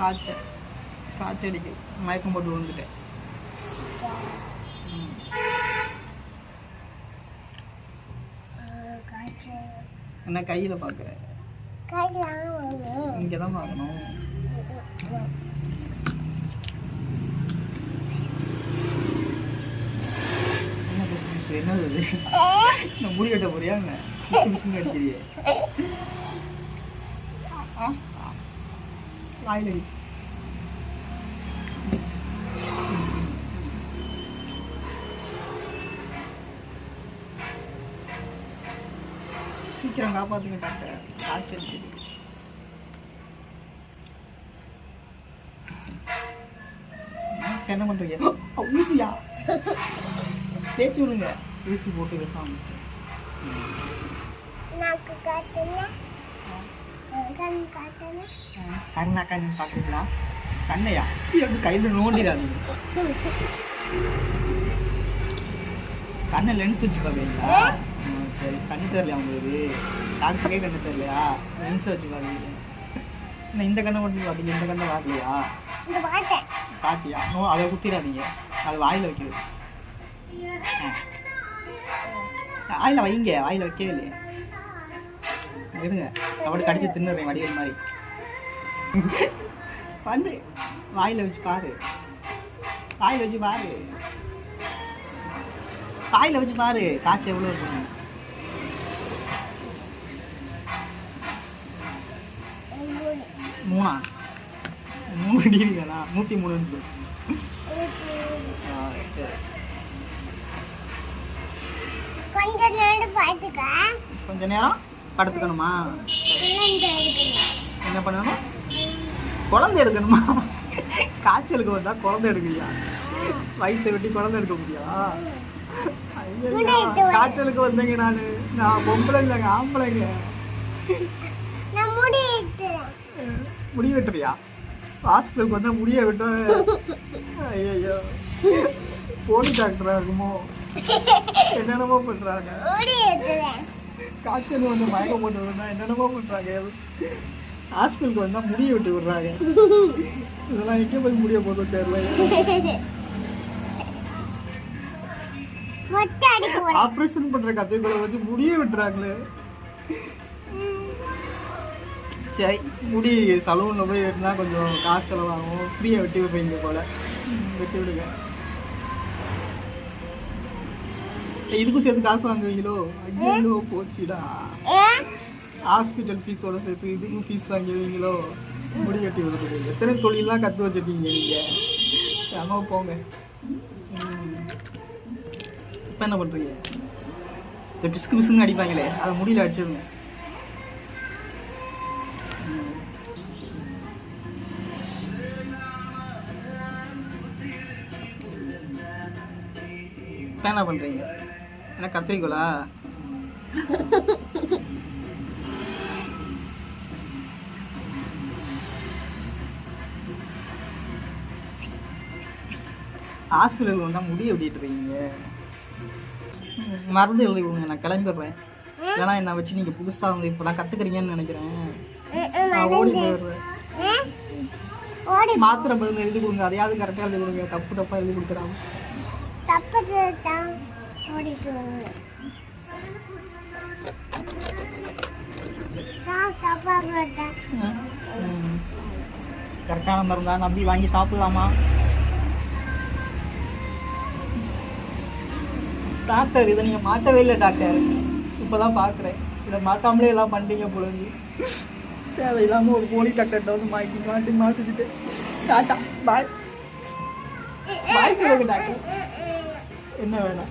காய்ச்சல் காய்ச்சல் அடிக்கு மயக்கம் போட்டு விழுந்துட்டேன். என்ன கையில் பார்க்குற இங்கே தான் பார்க்கணும் என்ன பிசு பிசு என்னது இது? நான் முடி வெட்ட போறியா என்ன? அடிக்கிறியே. வாயில் அடி சீக்கிரம் காப்பாத்துங்க டாக்டர். காய்ச்சல் என்ன பண்றீங்க? ஊசியா? தேய்ச்சி விடுங்க. ஊசி போட்டு விஷம் கண்ணா கண் பார்க்குறீங்களா கண்ணையா எனக்கு கையில் நோண்டிடாதீங்க கண்ணை லென்ஸ் வச்சு பார்க்குறீங்களா ம், சரி கண்ணு தெரியலையா உங்களுக்கு டாக்டருக்கே கண்ணு தெரியலையா லென்ஸ் வச்சு பார்க்குறீங்க என்ன இந்த கண்ணை மட்டும் பார்த்தீங்க இந்த கண்ணை பார்க்கலையா பாத்தியா நோ அதை குத்திடாதீங்க அது வாயில் வைக்கிறது வாயில் வைங்க வாயில் வைக்கவே இல்லையே விடுங்க அவளை கடிச்சு தின்னுறேன் வடிவல் மாதிரி. பண்ணு. வாயில் வச்சு பாரு. வாயில் வச்சு பாரு. வாயில் வச்சு பாரு. காய்ச்சல் எவ்வளோ இருக்கும் மூணா? மூணு டிகிரி தானா நூற்றி மூணுன்னு சொல்லு. சரி. கொஞ்ச நேரம் பார்த்துக்க கொஞ்ச நேரம்? படுத்துக்கணுமா? என்ன பண்ணணும்? குழந்தை எடுக்கணுமா? காய்ச்சலுக்கு வந்தா குழந்தை எடுக்கலையா? வயிற்றை வெட்டி குழந்தை எடுக்க முடியா? ஐயையோ, காய்ச்சலுக்கு வந்தேங்க நான். நான் பொம்பளை இல்லைங்க ஆம்பளைங்க. நான் முடிட்டு முடி வெட்டுறியா? ஹாஸ்பிட்டலுக்கு வந்தா முடிய வெட்ட. ஐயோ போலி டாக்டரா இருக்குமோ? என்னென்னமோ முடிட்டுறேன் காய்ச்சல் வந்து மயக்க போட்டு விடுறா என்னென்னமோ பண்ணுறாங்க ஹாஸ்பிட்டலுக்கு வந்தால் முடிய விட்டு விடுறாங்க. இதெல்லாம் எங்கே போய் முடிய போதும் தெரியல. ஆப்ரேஷன் பண்ணுற கதைகளை வச்சு முடிய விட்டுறாங்களே. சரி முடி சலூனில் போய் வெட்டினா கொஞ்சம் காசு செலவாகும். ஃப்ரீயாக வெட்டி வைப்பீங்க போல. வெட்டி விடுங்க. இதுக்கும் சேர்த்து காசு வாங்குவீங்களோ? ஐயோ போச்சுடா. ஹாஸ்பிட்டல் ஃபீஸோட சேர்த்து இதுக்கும் ஃபீஸ் வாங்கிடுவீங்களோ? முடி கட்டி விடுறது. எத்தனை தொழிலெலாம் கற்று வச்சுருக்கீங்க நீங்கள் செம போங்க. இப்போ என்ன பண்ணுறீங்க இந்த பிஸ்கு பிஸ்குன்னு அடிப்பாங்களே அதை முடியல அடிச்சிடுங்க. இப்போ என்ன பண்ணுறீங்க என்ன கத்திரிக்கோளா? ஹாஸ்பிட்டலுக்கு வந்தால் முடிய விட்டுட்டு இருக்கீங்க மருந்து எழுதி கொடுங்க நான் கிளம்பிடுறேன். ஏன்னா என்னை வச்சு நீங்கள் புதுசாக வந்து இப்போ தான் கற்றுக்குறீங்கன்னு நினைக்கிறேன். நான் ஓடி போயிடுறேன். மாத்திரை மருந்து எழுதி கொடுங்க அதையாவது கரெக்டாக எழுதி கொடுங்க. தப்பு தப்பாக எழுதி கொடுக்குறாங்க. கரெக்டான மருந்தா நம்பி வாங்கி சாப்பிடலாமா? டாக்டர் இதை நீங்கள் மாட்டவே இல்லை டாக்டர். இப்போ தான் பார்க்குறேன். இதை மாட்டாமலே எல்லாம் பண்ணிட்டீங்க பொழுது தேவையில்லாமல் ஒரு போலி டாக்டர்கிட்ட வந்து மாட்டி மாட்டி மாட்டிக்கிட்டு. டாட்டா பாய் பாய் சொல்லுங்க டாக்டர். என்ன வேணும்?